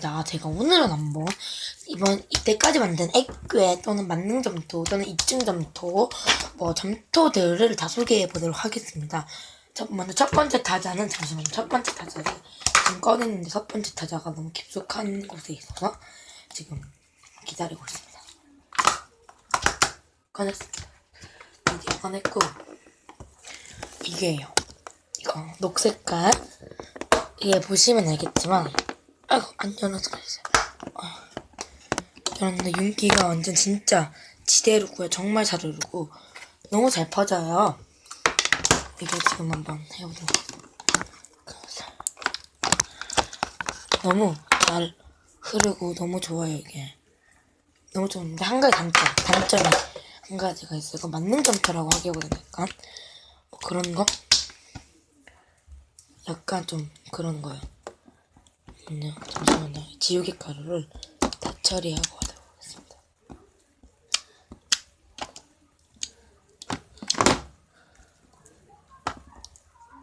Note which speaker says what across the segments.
Speaker 1: 반갑습니다. 제가 오늘은 한번 이번 이때까지 만든 액괴 또는 만능 점토 또는 입증 점토 뭐 점토들을 다 소개해 보도록 하겠습니다. 첫 먼저 첫 번째 타자는 잠시만요. 첫 번째 타자를 지금 꺼냈는데 첫 번째 타자가 너무 깊숙한 곳에 있어서 지금 기다리고 있습니다. 꺼냈습니다. 드디어 꺼냈고 이게요. 이거 녹색깔 이게 보시면 알겠지만 아이고 안 열어서 그랬어요. 아, 열었는데 윤기가 완전 진짜 지대로고요. 정말 잘 흐르고 너무 잘 퍼져요. 이거 지금 한번 해보도록 하겠습니다. 너무 잘 흐르고 너무 좋아요 이게. 너무 좋은데 한 가지 단점 단점이 한 가지가 있어요. 이거 맞는 점토라고 하기보다는 약간 뭐 그런 거? 약간 좀 그런 거예요. 잠시만요. 잠시만요. 지우개 가루를 다 처리하고 하도록 하겠습니다.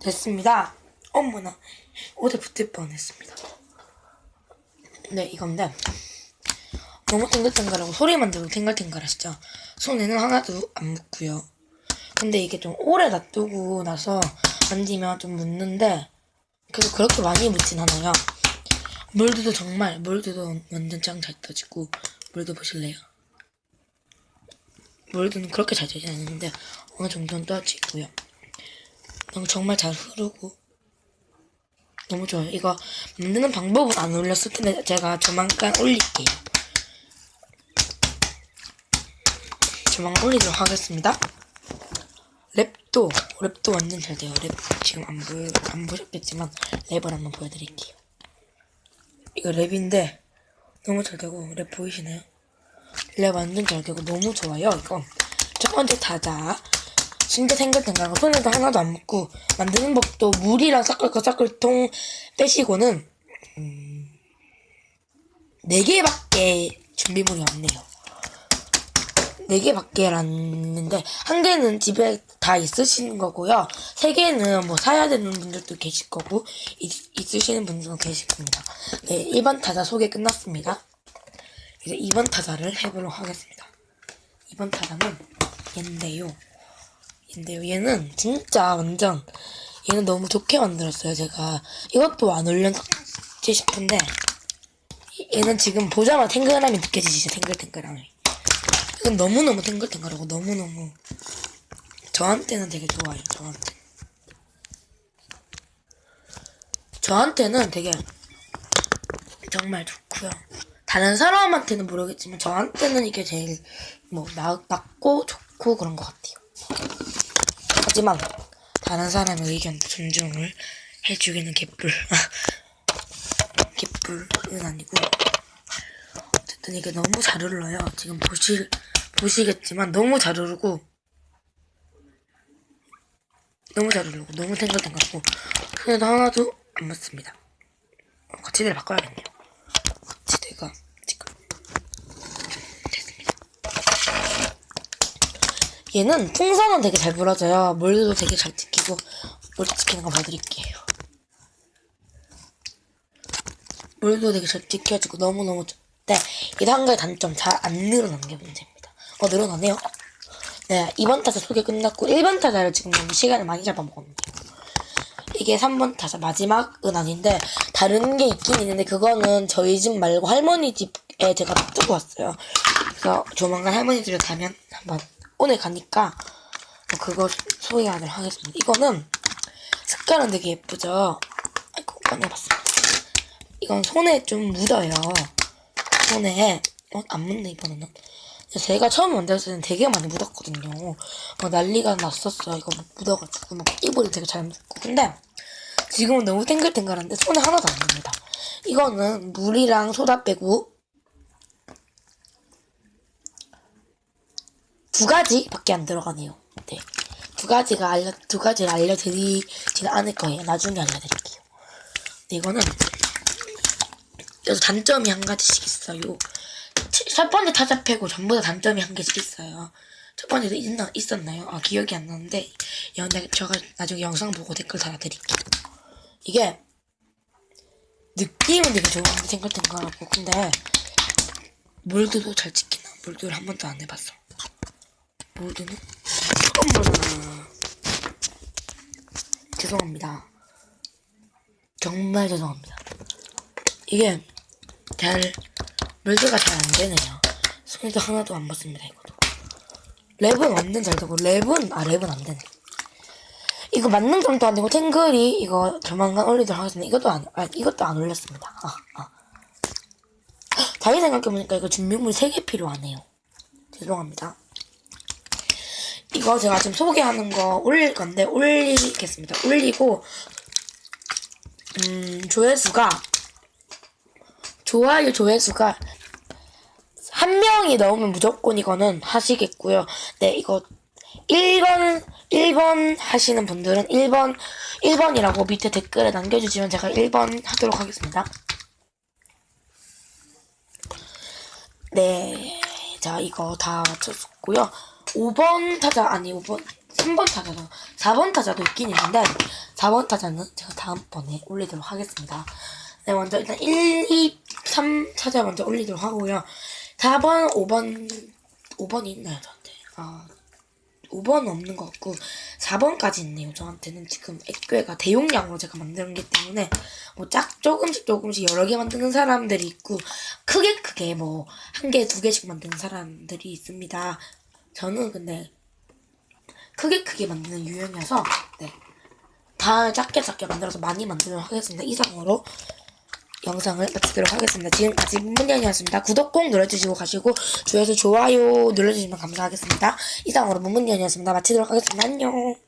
Speaker 1: 됐습니다. 어머나 옷에 붙을 뻔했습니다. 네 이건데 너무 탱글탱글하고 소리만 들어도 탱글탱글 하시죠? 손에는 하나도 안 묻고요. 근데 이게 좀 오래 놔두고 나서 만지면 좀 묻는데 그래도 그렇게 많이 묻진 않아요. 물도 정말 물도 완전 짱잘 떠지고 물도 보실래요? 물도 그렇게 잘 되진 않는데 어느 정도는 떠지고요. 너무 정말 잘 흐르고 너무 좋아요. 이거 만드는 방법은 안 올렸을 텐데 제가 조만간 올릴게요. 조만간 올리도록 하겠습니다. 랩도 랩도 완전 잘 돼요. 랩 지금 안 보여 안 보셨겠지만 랩을 한번 보여드릴게요. 이거 랩인데 너무 잘 되고 랩 보이시나요? 랩 완전 잘 되고 너무 좋아요. 이거 첫 번째 타자 진짜 탱글탱글하고 손에도 하나도 안 묻고 만드는 법도 물이랑 섞을거 섞을통 빼시고는 음, 네 개밖에 준비물이 없네요. 네 개밖에라는데 한 개는 집에 다 있으시는 거고요. 세 개는 뭐 사야 되는 분들도 계실 거고 있, 있으시는 분들도 계실 겁니다. 네, 1번 타자 소개 끝났습니다. 이제 2번 타자를 해보도록 하겠습니다. 2번 타자는 얘인데요. 얘인데요. 얘는 진짜 완전 얘는 너무 좋게 만들었어요. 제가 이것도 안 올렸지 싶은데 얘는 지금 보자마자 탱글함이 느껴지시죠? 탱글탱글함이. 이건 너무너무 탱글탱글하고 너무너무 저한테는 되게 좋아요. 저한테. 저한테는 되게 정말 좋고요. 다른 사람한테는 모르겠지만 저한테는 이게 제일 뭐 나, 낫고 좋고 그런 것 같아요. 하지만 다른 사람의 의견도 존중을 해주기는 개뿔. 개뿔은 아니고 어쨌든 이게 너무 잘 흘러요. 지금 보실 보시겠지만 너무 잘 흐르고 너무 잘 흐르고 너무 탱글탱글하고 손에도 하나도 안 맞습니다. 어, 거치대를 바꿔야겠네요. 거치대가 지금 됐습니다. 얘는 풍선은 되게 잘 불어져요. 물도 되게 잘 지키고 물 지키는 거 봐드릴게요. 물도 되게 잘 지켜지고 너무너무 좋대. 이게 한 가지 단점 잘 안 늘어난 게 문제입니다. 어 늘어나네요. 네 2번 타자 소개 끝났고 1번 타자를 지금 너무 시간을 많이 잡아먹었네요. 이게 3번 타자 마지막은 아닌데 다른 게 있긴 있는데 그거는 저희 집 말고 할머니 집에 제가 두고 왔어요. 그래서 조만간 할머니 집에 가면 한번 오늘 가니까 뭐 그거 소개하도록 하겠습니다. 이거는 색깔은 되게 예쁘죠? 아이고 꺼내봤습니다. 이건 손에 좀 묻어요. 손에 어, 안 묻네 이번에는. 제가 처음 만들었을 때는 되게 많이 묻었거든요. 막 난리가 났었어요. 이거 막 묻어가지고 막 이불이 되게 잘 묻고. 근데 지금은 너무 탱글탱글한데 손에 하나도 안 묻니다. 이거는 물이랑 소다 빼고 두 가지밖에 안 들어가네요. 네. 두 가지가 알려 두 가지를 알려드리지는 않을 거예요. 나중에 알려드릴게요. 네, 이거는 그래서 단점이 한 가지씩 있어요. 첫 번째 타자 패고 전부 다 단점이 한 개씩 있어요. 첫 번째도 있나, 있었나요? 아, 기억이 안 나는데, 연, 제가 나중에 영상 보고 댓글 달아드릴게요. 이게, 느낌은 되게 좋은데 탱글탱글하고 근데 몰드도 잘 찍히나 몰드를 한 번도 안 해봤어 몰드는 어머나 죄송합니다 정말 죄송합니다 이게 잘 몰드가 잘 안 되네요 손에도 하나도 안 맞습니다 이것도 랩은 완전 잘 되고 랩은 아 랩은 안 되네 이거 만능 점도 안 되고 탱글이 이거 조만간 올리도록 하겠습니다. 이것도 안, 아, 이것도 안 올렸습니다. 아, 아. 다시 생각해보니까 이거 준비물 3개 필요하네요. 죄송합니다. 이거 제가 지금 소개하는 거 올릴 건데, 올리겠습니다. 올리고, 음, 조회수가, 좋아요 조회수가, 한 명이 넣으면 무조건 이거는 하시겠고요. 네, 이거 1번, 1번 하시는 분들은 1번, 1번이라고 밑에 댓글에 남겨주시면 제가 1번 하도록 하겠습니다. 네. 자, 이거 다 맞췄고요. 5번 타자, 아니, 5번, 3번 타자도, 4번 타자도 있긴 있는데, 4번 타자는 제가 다음번에 올리도록 하겠습니다. 네, 먼저 일단 1, 2, 3 타자 먼저 올리도록 하고요. 4번, 5번, 5번이 있나요, 저한테? 아, 5번은 없는 것 같고 4번까지 있네요. 저한테는 지금 액괴가 대용량으로 제가 만드는 게 때문에 뭐 짝 조금씩 조금씩 여러 개 만드는 사람들이 있고 크게 크게 뭐 한 개, 두 개씩 만드는 사람들이 있습니다. 저는 근데 크게 크게 만드는 유형이어서 네. 다 작게 작게 만들어서 많이 만들도록 하겠습니다. 이상으로 영상을 마치도록 하겠습니다. 지금까지 문문연이었습니다. 구독 꼭 눌러주시고 가시고 주에서 좋아요 눌러주시면 감사하겠습니다. 이상으로 문문연이었습니다. 마치도록 하겠습니다. 안녕.